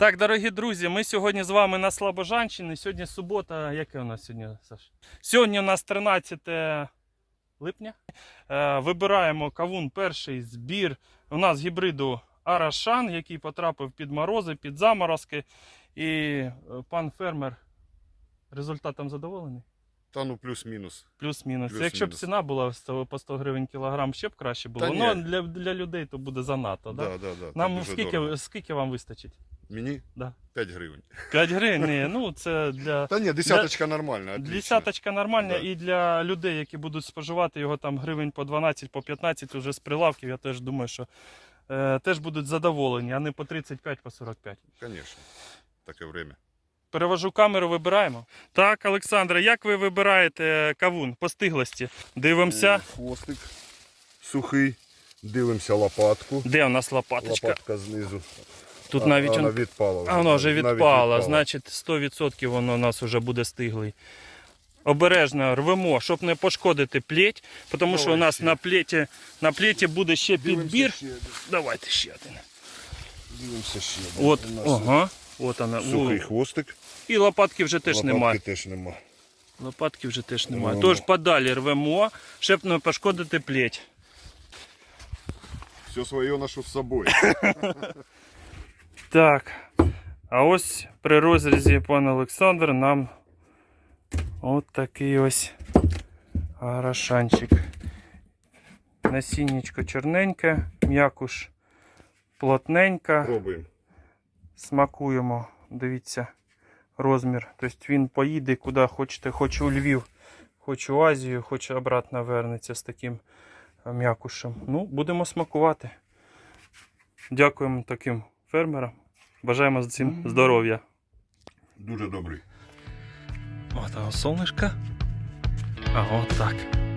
Так, дорогі друзі, ми сьогодні з вами на Слобожанщині. Сьогодні субота. Яке у нас сьогодні, Саш? Сьогодні у нас 13 липня. Е, Вибираємо кавун перший збір. У нас гібриду Арашан, який потрапив під морози, під заморозки. І е, пан фермер результатом задоволений? Та ну плюс-мінус. Плюс-мінус. Плюс-мінус. Якщо б ціна була по 100 гривень кілограм, ще б краще було. Та ні. Ну, для, для людей то буде занадто. Да? Да, да, да, Нам скільки, дорого. скільки вам вистачить? Мені? Да. 5 гривень. 5 гривень? Ні, ну це для. Та ні, десяточка нормальна. отлично. Десяточка нормальна Да. і для людей, які будуть споживати його там гривень по 12, по 15 уже з прилавків, я теж думаю, що е, теж будуть задоволені, а не по 35, по 45. Конечно. Таке время. Перевожу камеру, вибираємо. Так, Олександре, як ви вибираєте кавун по стиглості? Дивимося. Е, Хвостик сухий. Дивимося лопатку. Де у нас лопаточка? Лопатка знизу. Тут А- навіть вона он... відпала. а воно вже Навіть відпало, значить 100% воно у нас вже буде стиглий. Обережно рвемо, щоб не пошкодити плеть, тому що у нас ще. на плеті, на плеті буде ще Дивимося підбір. ще один. Давайте ще один. Дивимося ще один. От, ага. От вона. Сухий О. хвостик. І лопатки вже теж Лопатки немає. теж нема. Лопатки вже теж немає. Ну. Тож подалі рвемо, щоб не пошкодити плеть. Все своє ношу з собою. Так. А ось при розрізі пан Олександр нам от такий ось гарашанчик. Насіннячко чорненьке, м'якуш плотненька. Пробуємо. Смакуємо. Дивіться розмір. Тобто він поїде куди хочете, хоч у Львів, хоч у Азію, хоч обратно вернеться з таким е, м'якушем. Ну, будемо смакувати. Дякуємо таким фермерам. Бажаємо всім здоров'я. Дуже добрий. От, а сонечко. А от так.